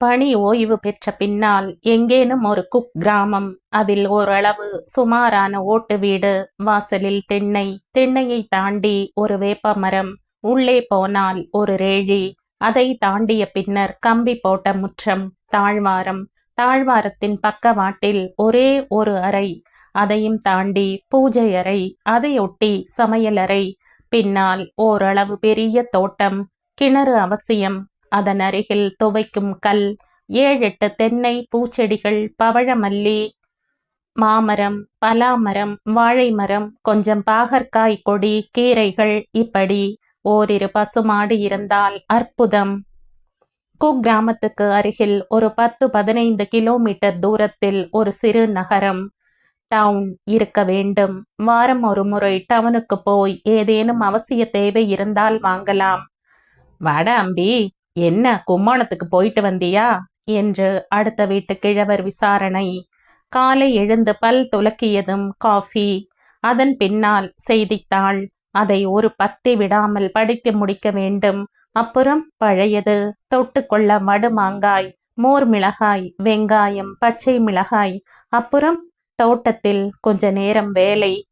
பணி ஓய்வு பெற்ற பின்னால் எங்கேனும் ஒரு குக் கிராமம் அதில் ஓரளவு சுமாரான ஓட்டு வீடு வாசலில் தென்னை தென்னையை தாண்டி ஒரு வேப்ப மரம் உள்ளே போனால் ஒரு ரேழி அதை தாண்டிய பின்னர் கம்பி போட்ட முற்றம் தாழ்வாரம். தாழ்வாரத்தின் பக்கவாட்டில் ஒரே ஒரு அறை அதையும் தாண்டி பூஜை அறை அதையொட்டி சமையலறை பின்னால் ஓரளவு பெரிய தோட்டம் கிணறு அவசியம் அதன் அருகில் துவைக்கும் கல் ஏழெட்டு தென்னை பூச்செடிகள் பவழமல்லி மாமரம் பலாமரம் வாழை மரம் கொஞ்சம் பாகற்காய் கொடி கீரைகள் இப்படி ஓரிரு பசுமாடு இருந்தால் அற்புதம். குக்கிராமத்துக்கு அருகில் ஒரு பத்து பதினைந்து கிலோமீட்டர் தூரத்தில் ஒரு சிறு நகரம் டவுன் இருக்க வேண்டும். வாரம் ஒரு முறை டவுனுக்கு போய் ஏதேனும் அவசிய தேவை இருந்தால் வாங்கலாம். வட அம்பி. என்ன கும்மாணத்துக்கு போயிட்டு வந்தியா? என்று அடுத்த வீட்டு கிழவர் விசாரணை. காலை எழுந்து பல் துலக்கியதும் காஃபி. அதன் பின்னால் செய்தித்தாள். அதை ஒரு பத்தி விடாமல் படித்து முடிக்க வேண்டும். அப்புறம் பழையது. தொட்டுக்கொள்ள மடு மாங்காய் மோர் மிளகாய் வெங்காயம் பச்சை மிளகாய். அப்புறம் தோட்டத்தில் கொஞ்ச நேரம் வேலை.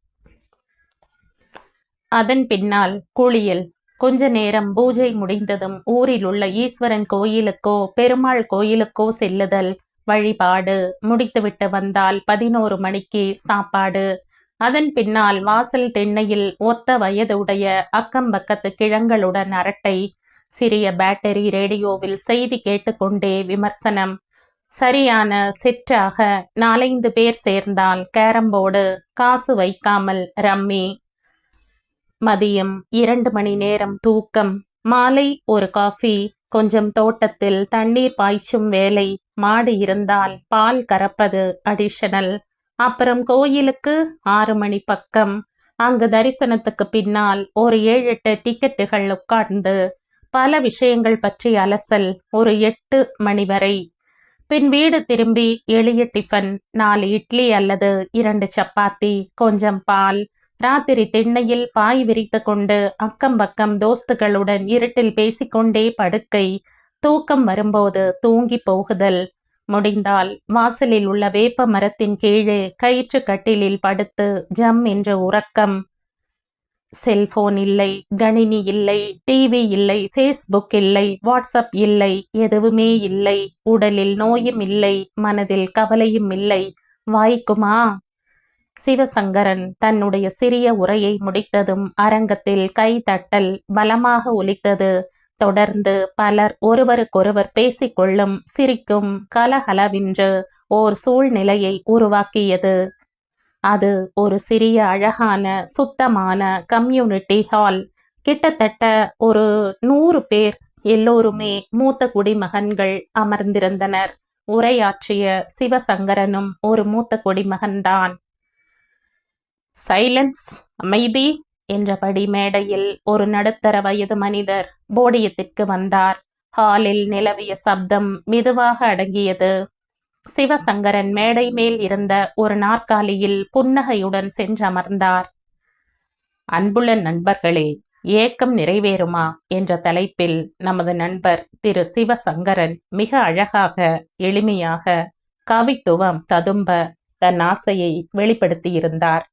அதன் பின்னால் குளியல். கொஞ்ச நேரம் பூஜை முடிந்ததும் ஊரில் உள்ள ஈஸ்வரன் கோயிலுக்கோ பெருமாள் கோயிலுக்கோ செல்லுதல் வழிபாடு முடித்துவிட்டு வந்தால் பதினோரு மணிக்கு சாப்பாடு. அதன் பின்னால் வாசல் தென்னையில் ஒத்த வயதுடைய அக்கம் பக்கத்து கிழங்களுடன் அரட்டை சிறிய பேட்டரி ரேடியோவில் செய்தி கேட்டுக்கொண்டே விமர்சனம். சரியான செற்றாக நாலைந்து பேர் சேர்ந்தால் கேரம்போர்டு காசு வைக்காமல் ரம்மி மதியம் இரண்டு மணி நேரம் தூக்கம். மாலை ஒரு காஃபி. கொஞ்சம் தோட்டத்தில் தண்ணீர் பாய்ச்சும் வேலை. மாடு இருந்தால் பால் கறப்பது அடிஷனல் அப்புறம் கோயிலுக்கு ஆறு மணி பக்கம். அங்கு தரிசனத்துக்கு பின்னால் ஒரு ஏழு எட்டு டிக்கெட்டுகள் உட்கார்ந்து பல விஷயங்கள் பற்றி அலசல் ஒரு எட்டு மணி வரை. பின் வீடு திரும்பி எளிய டிஃபன் நாலு இட்லி அல்லது இரண்டு சப்பாத்தி கொஞ்சம் பால் ராத்திரி திண்ணையில் பாய் விரித்து கொண்டு அக்கம் பக்கம் தோஸ்துகளுடன் இருட்டில் பேசிக்கொண்டே படுக்கை. தூக்கம் வரும்போது தூங்கி போகுதல். முடிந்தால் வாசலில் உள்ள வேப்ப மரத்தின் கீழே கயிற்று கட்டிலில் படுத்து ஜம் என்ற உறக்கம். செல்போன் இல்லை கணினி இல்லை டிவி இல்லை ஃபேஸ்புக் இல்லை வாட்ஸ்அப் இல்லை எதுவுமே இல்லை. உடலில் நோயும் இல்லை மனதில் கவலையும் இல்லை. வாய்க்குமா? சிவசங்கரன் தன்னுடைய சிறிய உரையை முடித்ததும் அரங்கத்தில் கை தட்டல் பலமாக ஒலித்தது. தொடர்ந்து பலர் ஒருவருக்கொருவர் பேசிக்கொள்ளும் சிரிக்கும் கலகலவென்று ஓர் சூழ்நிலையை உருவாக்கியது. அது ஒரு சிறிய அழகான சுத்தமான கம்யூனிட்டி ஹால். கிட்டத்தட்ட ஒரு நூறு பேர் எல்லோருமே மூத்த குடிமகன்கள் அமர்ந்திருந்தனர். உரையாற்றிய சிவசங்கரனும் ஒரு மூத்த குடிமகன்தான். சைலன்ஸ் அமைதி என்றபடி மேடையில் ஒரு நடுத்தர வயது மனிதர் போடியத்திற்கு வந்தார். ஹாலில் நிலவிய சப்தம் மெதுவாக அடங்கியது. சிவசங்கரன் மேடை மேல் இருந்த ஒரு நாற்காலியில் புன்னகையுடன் சென்றமர்ந்தார். அன்புள்ள நண்பர்களே ஏக்கம் நிறைவேறுமா? என்ற தலைப்பில் நமது நண்பர் திரு. சிவசங்கரன் மிக அழகாக எளிமையாக கவித்துவம் ததும்ப தன் ஆசையை வெளிப்படுத்தியிருந்தார்.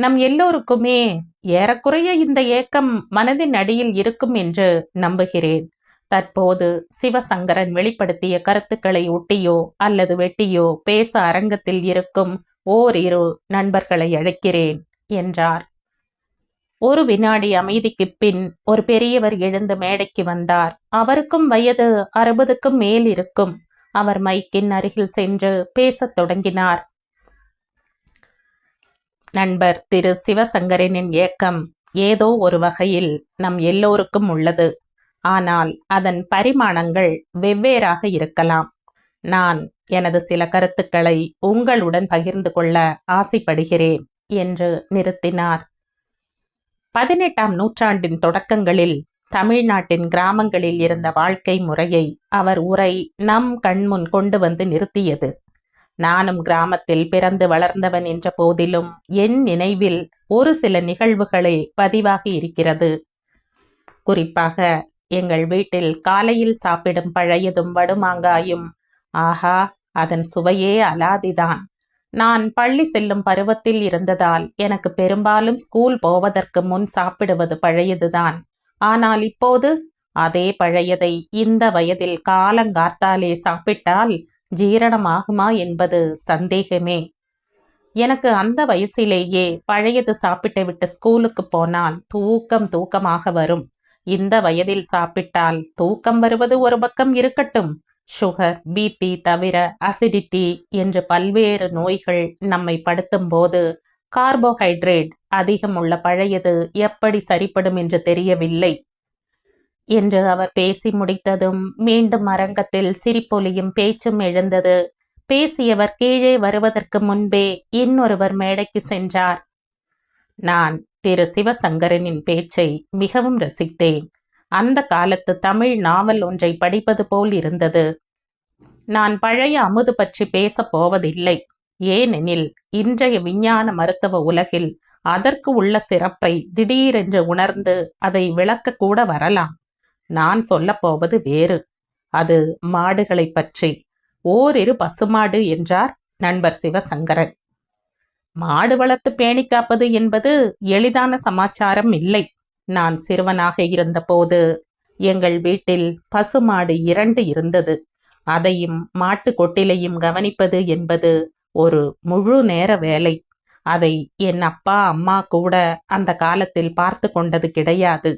நம் எல்லோருக்குமே ஏறக்குறைய இந்த ஏக்கம் மனதின் அடியில் இருக்கும் என்று நம்புகிறேன். தற்போது சிவசங்கரன் வெளிப்படுத்திய கருத்துக்களை ஒட்டியோ அல்லது வெட்டியோ பேச அரங்கத்தில் இருக்கும் ஓரிரு நண்பர்களை அழைக்கிறேன் என்றார். ஒரு வினாடி அமைதிக்கு பின் ஒரு பெரியவர் எழுந்து மேடைக்கு வந்தார். அவருக்கும் வயது அறுபதுக்கும் மேல் இருக்கும். அவர் மைக்கின் அருகில் சென்று பேசத் தொடங்கினார். நண்பர் திரு சிவசங்கரனின் ஏக்கம் ஏதோ ஒரு வகையில் நம் எல்லோருக்கும் உள்ளது. ஆனால் அதன் பரிமாணங்கள் வெவ்வேறாக இருக்கலாம். நான் எனது சில கருத்துக்களை உங்களுடன் பகிர்ந்து கொள்ள ஆசைப்படுகிறேன் என்று நிறுத்தினார். பதினெட்டாம் நூற்றாண்டின் தொடக்கங்களில் தமிழ்நாட்டின் கிராமங்களில் இருந்த வாழ்க்கை முறையை அவர் உரை நம் கண்முன் கொண்டு வந்து நிறுத்தியது. நானும் கிராமத்தில் பிறந்து வளர்ந்தவன் என்ற போதிலும் என் நினைவில் ஒரு சில நிகழ்வுகளே பதிவாகி இருக்கிறது. குறிப்பாக எங்கள் வீட்டில் காலையில் சாப்பிடும் பழையதும் வடுமாங்காயும். ஆஹா அதன் சுவையே அலாதிதான். நான் பள்ளி செல்லும் பருவத்தில் இருந்ததால் எனக்கு பெரும்பாலும் ஸ்கூல் போவதற்கு முன் சாப்பிடுவது பழையதுதான். ஆனால் இப்போது அதே பழையதை இந்த வயதில் காலங்கார்த்தாலே சாப்பிட்டால் ஜீரணமாகுமா என்பது சந்தேகமே. எனக்கு அந்த வயசிலேயே பழையது சாப்பிட்டு விட்டு ஸ்கூலுக்கு போனால் தூக்கம் தூக்கமாக வரும். இந்த வயதில் சாப்பிட்டால் தூக்கம் வருவது ஒரு பக்கம் இருக்கட்டும். சுகர் பிபி தவிர அசிடிட்டி என்று பல்வேறு நோய்கள் நம்மை படுத்தும் போது கார்போஹைட்ரேட் அதிகம் உள்ள பழையது எப்படி சரிப்படும் என்று தெரியவில்லை. என்று அவர் பேசி முடித்ததும் மீண்டும் அரங்கத்தில் சிரிப்பொலியும் பேச்சும் எழுந்தது. பேசியவர் கீழே வருவதற்கு முன்பே இன்னொருவர் மேடைக்கு சென்றார். நான் திரு. சிவசங்கரனின் பேச்சை மிகவும் ரசித்தேன். அந்த காலத்து தமிழ் நாவல் ஒன்றை படிப்பது போல் இருந்தது. நான் பழைய அமுது பற்றி பேசப் போவதில்லை. ஏனெனில் இன்றைய விஞ்ஞான மருத்துவ உலகில் அதற்கு உள்ள சிறப்பை திடீரென்று உணர்ந்து அதை விளக்க கூட வரலாம். நான் சொல்லப்போவது வேறு. அது மாடுகளை பற்றி. ஓரிரு பசுமாடு என்றார் நண்பர் சிவசங்கரன். மாடு வளர்த்து பேணி காப்பது என்பது எளிதான சமாச்சாரம் இல்லை. நான் சிறுவனாக இருந்தபோது எங்கள் வீட்டில் பசுமாடு இரண்டு இருந்தது. அதையும் மாட்டு கொட்டிலையும் கவனிப்பது என்பது ஒரு முழு நேர வேலை. அதை என் அப்பா அம்மா கூட அந்த காலத்தில் பார்த்து கொண்டது கிடையாது.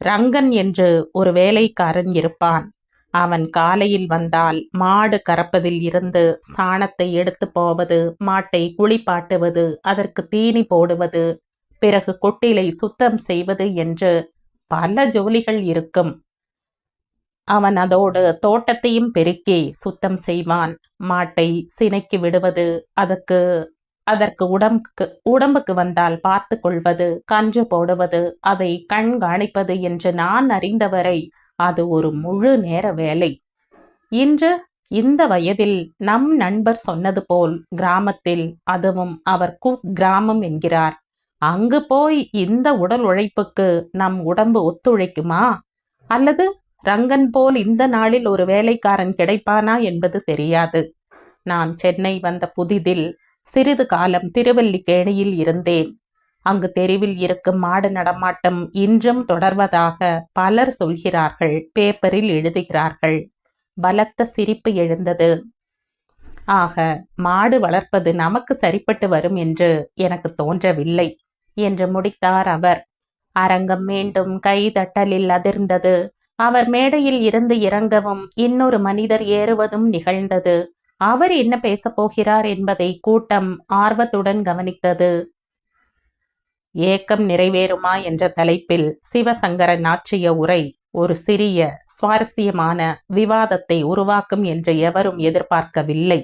ரங்கன் என்று ஒரு வேலைக்காரன் இருப்பான். அவன் காலையில் வந்தால் மாடு கறப்பதில் இருந்து சாணத்தை எடுத்து போவது மாட்டை குளிப்பாட்டுவது அதற்கு தீனி போடுவது பிறகு கொட்டிலை சுத்தம் செய்வது என்று பல ஜோலிகள் இருக்கும். அவன் அதோடு தோட்டத்தையும் பெருக்கி சுத்தம் செய்வான். மாட்டை சினைக்கு விடுவது அதற்கு அதற்கு உடம்புக்கு உடம்புக்கு வந்தால் பார்த்து கொள்வது கன்று போடுவது அதை கண்காணிப்பது என்று நான் அறிந்தவரை அது ஒரு முழு நேர வேலை. இன்று இந்த வயதில் நம் நண்பர் சொன்னது போல் கிராமத்தில் அதுவும் அவர் கு கிராமம் என்கிறார். அங்கு போய் இந்த உடல் உழைப்புக்கு நம் உடம்பு ஒத்துழைக்குமா? அல்லது ரங்கன் போல் இந்த நாளில் ஒரு வேலைக்காரன் கிடைப்பானா என்பது தெரியாது. நான் சென்னை வந்த புதிதில் சிறிது காலம் திருவல்லிக்கேணியில் இருந்தேன். அங்கு தெருவில் இருக்கும் மாடு நடமாட்டம் இன்றும் தொடர்வதாக பலர் சொல்கிறார்கள் பேப்பரில் எழுதுகிறார்கள். பலத்த சிரிப்பு எழுந்தது. ஆக மாடு வளர்ப்பது நமக்கு சரிப்பட்டு வரும் என்று எனக்கு தோன்றவில்லை என்று முடித்தார் அவர். அரங்கம் மீண்டும் கைதட்டலில் அதிர்ந்தது. அவர் மேடையில் இருந்து இறங்கவும் இன்னொரு மனிதர் ஏறுவதும் நிகழ்ந்தது. அவர் என்ன பேசப் போகிறார் என்பதை கூட்டம் ஆர்வத்துடன் கவனித்தது. ஏக்கம் நிறைவேறுமா என்ற தலைப்பில் சிவசங்கரன் ஆற்றிய உரை ஒரு சிறிய சுவாரஸ்யமான விவாதத்தை உருவாக்கும் என்று எவரும் எதிர்பார்க்கவில்லை.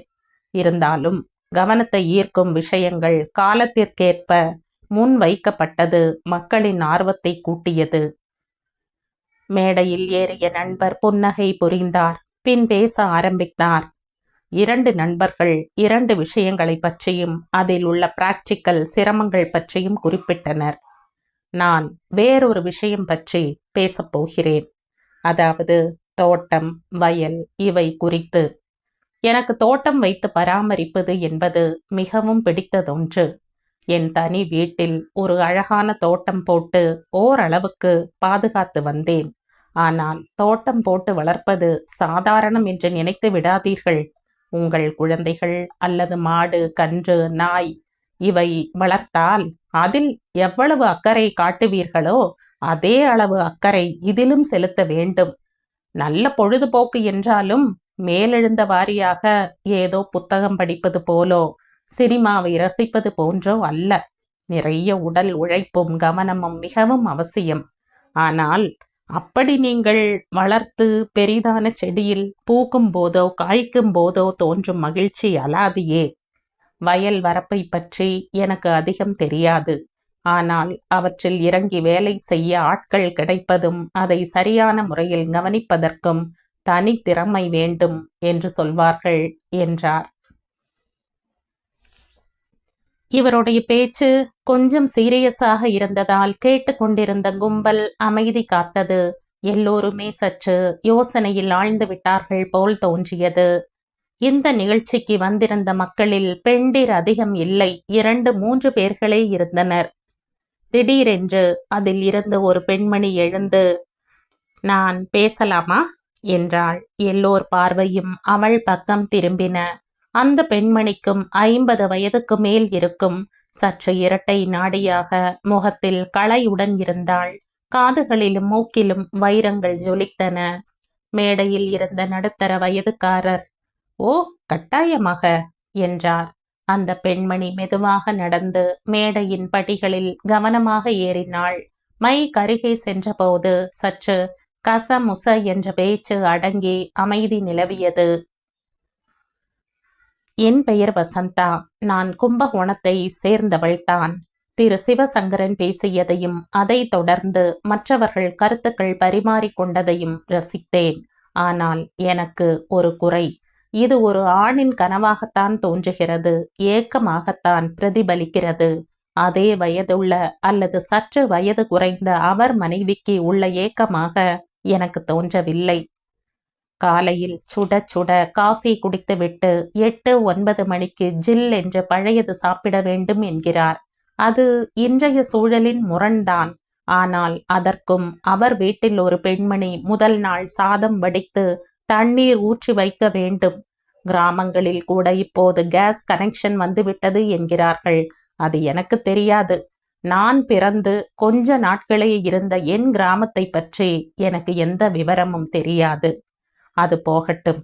இருந்தாலும் கவனத்தை ஈர்க்கும் விஷயங்கள் காலத்திற்கேற்ப முன் வைக்கப்பட்டது மக்களின் ஆர்வத்தை கூட்டியது. மேடையில் ஏறிய நண்பர் புன்னகை புரிந்தார் பின் பேச ஆரம்பித்தார். இரண்டு நண்பர்கள் இரண்டு விஷயங்களை பற்றியும் அதில் உள்ள பிராக்டிக்கல் சிரமங்கள் பற்றியும் குறிப்பிட்டனர். நான் வேறொரு விஷயம் பற்றி பேசப்போகிறேன் அதாவது தோட்டம் வயல் இவை குறித்து. எனக்கு தோட்டம் வைத்து பராமரிப்பது என்பது மிகவும் பிடித்ததொன்று. என் தனி வீட்டில் ஒரு அழகான தோட்டம் போட்டு ஓரளவுக்கு பாதுகாத்து வந்தேன். ஆனால் தோட்டம் போட்டு வளர்ப்பது சாதாரணம் என்று நினைத்து விடாதீர்கள். உங்கள் குழந்தைகள் அல்லது மாடு கன்று நாய் இவை வளர்த்தால் அதில் எவ்வளவு அக்கறை காட்டுவீர்களோ அதே அளவு அக்கறை இதிலும் செலுத்த வேண்டும். நல்ல பொழுதுபோக்கு என்றாலும் மேலெழுந்த வாரியாக ஏதோ புத்தகம் படிப்பது போலோ சினிமாவை ரசிப்பது போன்றோ அல்ல. நிறைய உடல் உழைப்பும் கவனமும் மிகவும் அவசியம். ஆனால் அப்படி நீங்கள் வளர்த்து பெரிதான செடியில் பூக்கும் போதோ காய்க்கும் போதோ தோன்றும் மகிழ்ச்சி அலாதியே. வயல் வரப்பை பற்றி எனக்கு அதிகம் தெரியாது. ஆனால் அவற்றில் இறங்கி வேலை செய்ய ஆட்கள் கிடைப்பதும் அதை சரியான முறையில் கவனிப்பதற்கும் தனி திறமை வேண்டும் என்று சொல்வார்கள் என்றார். இவருடைய பேச்சு கொஞ்சம் சீரியஸாக இருந்ததால் கேட்டுக்கொண்டிருந்த கும்பல் அமைதி காத்தது. எல்லோருமே சற்று யோசனையில் ஆழ்ந்து விட்டார்கள் போல் தோன்றியது. இந்த நிகழ்ச்சிக்கு வந்திருந்த மக்களில் பெண்டிர் அதிகம் இல்லை. இரண்டு மூன்று பேர்களே இருந்தனர். திடீரென்று அதில் இருந்து ஒரு பெண்மணி எழுந்து நான் பேசலாமா? என்றாள். எல்லோர் பார்வையும் அவள் பக்கம் திரும்பின. அந்த பெண்மணிக்கும் ஐம்பது வயதுக்கு மேல் இருக்கும். சற்று இரட்டை நாடியாக முகத்தில் களையுடன் இருந்தாள். காதுகளிலும் மூக்கிலும் வைரங்கள் ஜொலித்தன. மேடையில் இருந்த நடுத்தர வயதுக்காரர் ஓ கட்டாயமாக? என்றார். அந்த பெண்மணி மெதுவாக நடந்து மேடையின் படிகளில் கவனமாக ஏறினாள். மை கருகே சென்றபோது சற்று கசமுச என்ற பேச்சு அடங்கி அமைதி நிலவியது. என் பெயர் வசந்தா. நான் கும்பகோணத்தை சேர்ந்தவள்தான் திரு சிவசங்கரன் பேசியதையும் அதை தொடர்ந்து மற்றவர்கள் கருத்துக்கள் பரிமாறிக்கொண்டதையும் ரசித்தேன். ஆனால் எனக்கு ஒரு குறை. இது ஒரு ஆணின் கனவாகத்தான் தோன்றுகிறது. ஏக்கமாகத்தான் பிரதிபலிக்கிறது. அதே வயதுள்ள அல்லது சற்று வயது குறைந்த அவர் மனைவிக்கு உள்ள ஏக்கமாக எனக்கு தோன்றவில்லை. காலையில் சுட சுட காஃபி குடித்துவிட்டு எட்டு ஒன்பது மணிக்கு ஜில் என்று பழையது சாப்பிட வேண்டும் என்கிறார். அது இன்றைய சூழலின் முரண்தான். ஆனால் அதற்கும் அவர் வீட்டில் ஒரு பெண்மணி முதல் நாள் சாதம் வடித்து தண்ணீர் ஊற்றி வைக்க வேண்டும். கிராமங்களில் கூட இப்போது கேஸ் கனெக்ஷன் வந்துவிட்டது என்கிறார்கள். அது எனக்கு தெரியாது. நான் பிறந்து கொஞ்ச நாட்களே இருந்த என் கிராமத்தை பற்றி எனக்கு எந்த விவரமும் தெரியாது. அது போகட்டும்.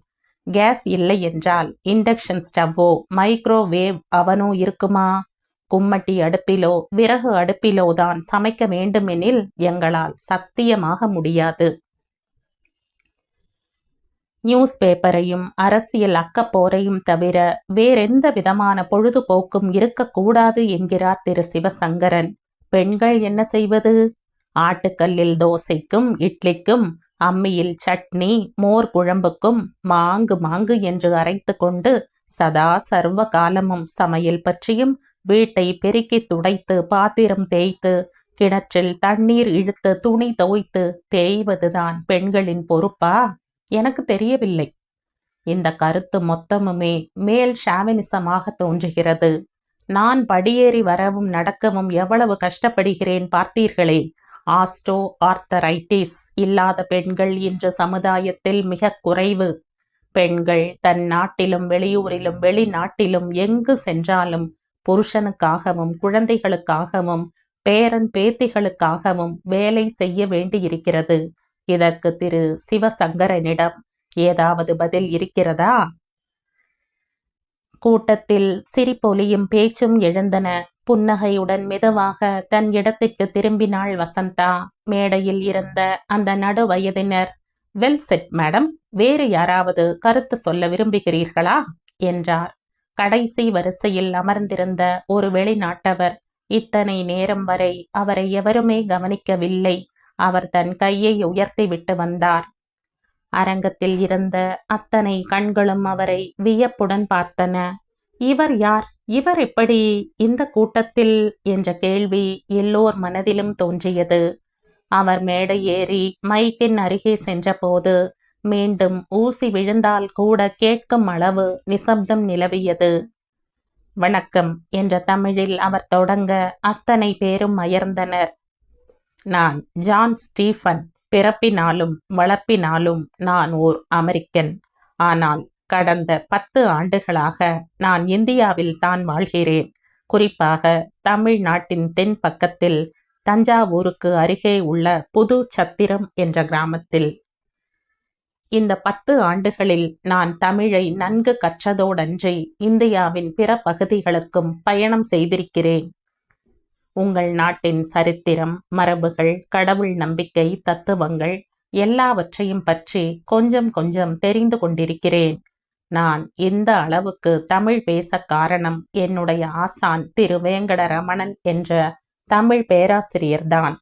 கேஸ் இல்லை என்றால் இண்டக்ஷன் ஸ்டவ்வோ மைக்ரோவேவ் அவனோ இருக்குமா? கும்மட்டி அடுப்பிலோ விறகு அடுப்பிலோ தான் சமைக்க வேண்டுமெனில் எங்களால் சத்தியமாக முடியாது. நியூஸ் பேப்பரையும் அரசியல் அக்கப்போரையும் தவிர வேறெந்த விதமான பொழுதுபோக்கும் இருக்கக்கூடாது என்கிறார் திரு சிவசங்கரன். பெண்கள் என்ன செய்வது? ஆட்டுக்கல்லில் தோசைக்கும் இட்லிக்கும் அம்மியில் சட்னி மோர் குழம்புக்கும் மாங்கு மாங்கு என்று அரைத்து கொண்டு சதா சர்வ காலமும் சமையல் பற்றியும் வீட்டை பெருக்கி துடைத்து பாத்திரம் தேய்த்து கிணற்றில் தண்ணீர் இழுத்து துணி துவைத்து தேய்வதுதான் பெண்களின் பொறுப்பா? எனக்கு தெரியவில்லை. இந்த கருத்து மொத்தமுமே மேல் ஷாமினிசமாக தோன்றுகிறது. நான் படியேறி வரவும் நடக்கவும் எவ்வளவு கஷ்டப்படுகிறேன் பார்த்தீர்களே? ஆஸ்டோ ஆர்த்தரைட்டிஸ் இல்லாத பெண்கள் இன்று சமுதாயத்தில் மிக குறைவு. பெண்கள் தன் நாட்டிலும் வெளியூரிலும் வெளிநாட்டிலும் எங்கு சென்றாலும் புருஷனுக்காகவும் குழந்தைகளுக்காகவும் பேரன் பேத்திகளுக்காகவும் வேலை செய்ய வேண்டியிருக்கிறது. இதற்கு திரு சிவசங்கரனிடம் ஏதாவது பதில் இருக்கிறதா? கூட்டத்தில் சிரிப்பொலியும் பேச்சும் எழுந்தன. புன்னகையுடன் மெதுவாக தன் இடத்திற்கு திரும்பினாள் வசந்தா. மேடையில் இருந்த அந்த நடு வயதினர் வெல் செட் மேடம் வேறு யாராவது கருத்து சொல்ல விரும்புகிறீர்களா? என்றார். கடைசி வரிசையில் அமர்ந்திருந்த ஒரு வெளிநாட்டவர் இத்தனை நேரம் வரை அவரை எவருமே கவனிக்கவில்லை. அவர் தன் கையை உயர்த்தி விட்டு வந்தார். அரங்கத்தில் இருந்த அத்தனை கண்களும் அவரை வியப்புடன் பார்த்தன. இவர் யார்? இவர் எப்படி இந்த கூட்டத்தில் என்ற கேள்வி எல்லோர் மனதிலும் தோன்றியது. அவர் மேடை ஏறி மைக்கின் அருகே சென்றபோது மீண்டும் ஊசி விழுந்தால் கூட கேட்கும் அளவு நிசப்தம் நிலவியது. வணக்கம் என்ற தமிழில் அவர் தொடங்க அத்தனை பேரும் அயர்ந்தனர். நான் ஜான் ஸ்டீஃபன். பிறப்பினாலும் வளர்ப்பினாலும் நான் ஓர் அமெரிக்கன். ஆனால் கடந்த பத்து ஆண்டுகளாக நான் இந்தியாவில் தான் வாழ்கிறேன். குறிப்பாக தமிழ்நாட்டின் தென் பக்கத்தில் தஞ்சாவூருக்கு அருகே உள்ள புது சத்திரம் என்ற கிராமத்தில். இந்த பத்து ஆண்டுகளில் நான் தமிழை நன்கு கற்றதோடன்றி இந்தியாவின் பிற பகுதிகளுக்கும் பயணம் செய்திருக்கிறேன். உங்கள் நாட்டின் சரித்திரம் மரபுகள் கடவுள் நம்பிக்கை தத்துவங்கள் எல்லாவற்றையும் பற்றி கொஞ்சம் கொஞ்சம் தெரிந்து கொண்டிருக்கிறேன். நான் இந்த அளவுக்கு தமிழ் பேச காரணம்? என்னுடைய ஆசான் திரு வேங்கடரமணன் என்ற தமிழ் பேராசிரியர்தான்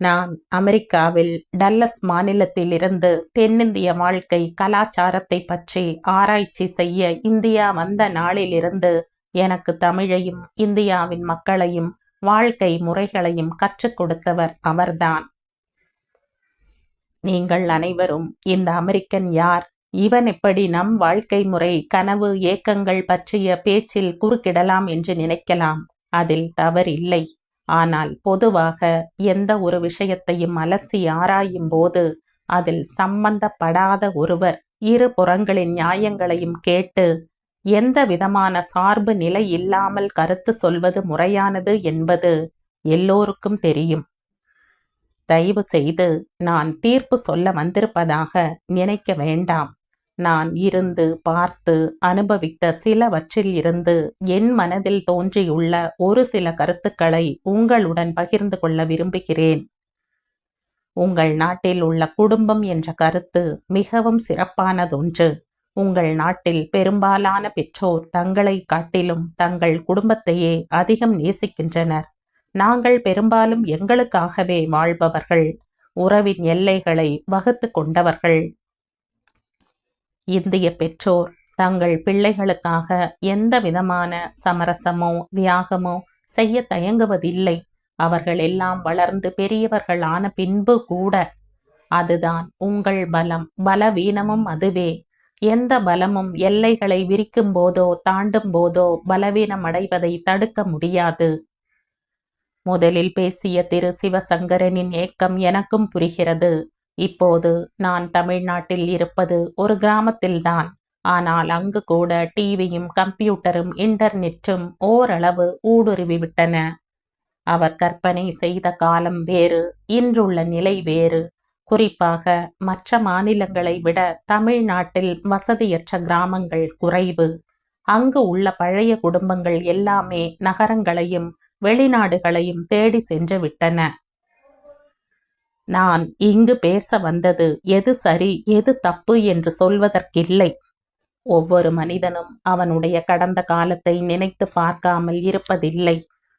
நான் அமெரிக்காவில் டல்லஸ் மாநிலத்திலிருந்து தென்னிந்திய வாழ்க்கை கலாச்சாரத்தை பற்றி ஆராய்ச்சி செய்ய இந்தியா வந்த நாளிலிருந்து எனக்கு தமிழையும் இந்தியாவின் மக்களையும் வாழ்க்கை முறைகளையும் கற்றுக் கொடுத்தவர் அவர்தான். நீங்கள் அனைவரும் இந்த அமெரிக்கன் யார்? இவன் இப்படி நம் வாழ்க்கை முறை கனவு ஏக்கங்கள் பற்றிய பேச்சில் குறுக்கிடலாம் என்று நினைக்கலாம். அதில் தவறில்லை. ஆனால் பொதுவாக எந்த ஒரு விஷயத்தையும் அலசி ஆராயும் போது அதில் சம்பந்தப்படாத ஒருவர் இரு புறங்களின் நியாயங்களையும் கேட்டு எந்த விதமான சார்பு நிலை இல்லாமல் கருத்து சொல்வது முறையானது என்பது எல்லோருக்கும் தெரியும். தயவு செய்து நான் தீர்ப்பு சொல்ல வந்திருப்பதாக நினைக்க வேண்டாம். நான் இருந்து பார்த்து அனுபவித்த சிலவற்றில் இருந்து என் மனதில் தோன்றியுள்ள ஒரு சில கருத்துக்களை உங்களுடன் பகிர்ந்து கொள்ள விரும்புகிறேன். உங்கள் நாட்டில் உள்ள குடும்பம் என்ற கருத்து மிகவும் சிறப்பானதொன்று. உங்கள் நாட்டில் பெரும்பாலான பெற்றோர் தங்களை காட்டிலும் தங்கள் குடும்பத்தையே அதிகம் நேசிக்கின்றனர். நாங்கள் பெரும்பாலும் எங்களுக்காகவே வாழ்பவர்கள். உறவின் எல்லைகளை வகுத்து கொண்டவர்கள். இந்திய பெற்றோர் தங்கள் பிள்ளைகளுக்காக எந்த விதமான சமரசமோ தியாகமோ செய்ய தயங்குவதில்லை. அவர்கள் எல்லாம் வளர்ந்து பெரியவர்கள் ஆன பின்பு கூட அதுதான் உங்கள் பலம். பலவீனமும் அதுவே. எந்த பலமும் எல்லைகளை விரிக்கும் போதோ தாண்டும் போதோ பலவீனம் அடைவதை தடுக்க முடியாது. முதலில் பேசிய திரு சிவசங்கரனின் ஏக்கம் எனக்கும் புரிகிறது. இப்போது நான் தமிழ்நாட்டில் இருப்பது ஒரு கிராமத்தில்தான். ஆனால் அங்கு கூட டிவியும் கம்ப்யூட்டரும் இன்டர்நெட்டும் ஓரளவு ஊடுருவிவிட்டன அவர் கற்பனை செய்த காலம் வேறு இன்றுள்ள நிலை வேறு. குறிப்பாக மற்ற மாநிலங்களை விட தமிழ்நாட்டில் வசதியற்ற கிராமங்கள் குறைவு. அங்கு உள்ள பழைய குடும்பங்கள் எல்லாமே நகரங்களையும் வெளிநாடுகளையும் தேடி சென்று விட்டன. நான் இங்கு பேச வந்தது எது சரி எது தப்பு என்று சொல்வதற்கில்லை. ஒவ்வொரு மனிதனும் அவனுடைய கடந்த காலத்தை நினைத்து பார்க்காமல் இருப்பதில்லை.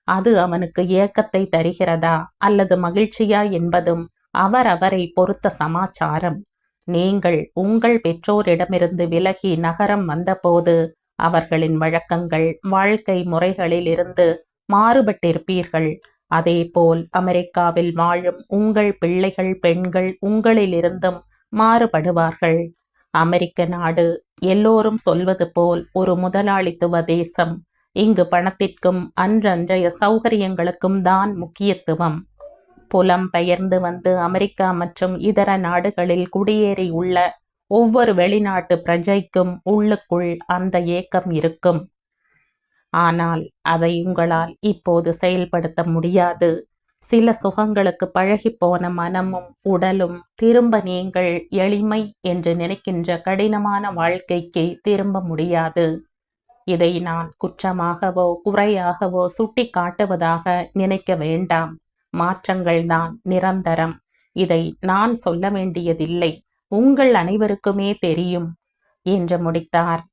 அது அவனுக்கு ஏக்கத்தை தருகிறதா அல்லது மகிழ்ச்சியா என்பதும் அவரவரை பொறுத்த சமாச்சாரம். நீங்கள் உங்கள் பெற்றோரிடமிருந்து விலகி நகரம் வந்தபோது அவர்களின் வழக்கங்கள் வாழ்க்கை முறைகளிலிருந்து மாறுபட்டிருப்பீர்கள். அதேபோல் அமெரிக்காவில் வாழும் உங்கள் பிள்ளைகள் பெண்கள் உங்களிலிருந்தும் மாறுபடுவார்கள். அமெரிக்க நாடு எல்லோரும் சொல்வது போல் ஒரு முதலாளித்துவ தேசம். இங்கு பணத்திற்கும் அன்றன்றைய சௌகரியங்களுக்கும் தான் முக்கியத்துவம். புலம் பெயர்ந்து வந்து அமெரிக்கா மற்றும் இதர நாடுகளில் குடியேறி உள்ள ஒவ்வொரு வெளிநாட்டு பிரஜைக்கும் உள்ளுக்குள் அந்த ஏக்கம் இருக்கும். ஆனால் அதை உங்களால் இப்போது செயல்படுத்த முடியாது. சில சுகங்களுக்கு பழகிப்போன மனமும் உடலும் திரும்ப நீங்கள் எளிமை என்று நினைக்கின்ற கடினமான வாழ்க்கைக்கு திரும்ப முடியாது. இதை நான் குற்றமாகவோ குறையாகவோ சுட்டி காட்டுவதாக நினைக்க வேண்டாம். மாற்றங்கள் தான் நிரந்தரம். இதை நான் சொல்ல வேண்டியதில்லை. உங்கள் அனைவருக்குமே தெரியும். என்று முடித்தார்.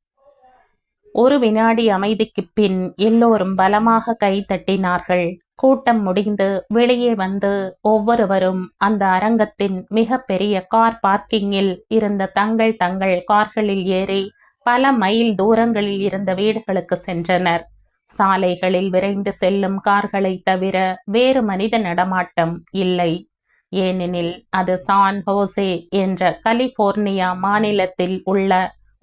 ஒரு வினாடி அமைதிக்குப் பின் எல்லோரும் பலமாக கை தட்டினார்கள். கூட்டம் முடிந்து வெளியே வந்து ஒவ்வொருவரும் அந்த அரங்கத்தின் மிக பெரிய கார் பார்க்கிங்கில் இருந்த தங்கள் தங்கள் கார்களில் ஏறி பல மைல் தூரங்களில் இருந்த வீடுகளுக்கு சென்றனர். சாலைகளில் விரைந்து செல்லும் கார்களை தவிர வேறு மனித நடமாட்டம் இல்லை. ஏனெனில் அது சான் ஹோசே என்ற கலிபோர்னியா மாநிலத்தில் உள்ள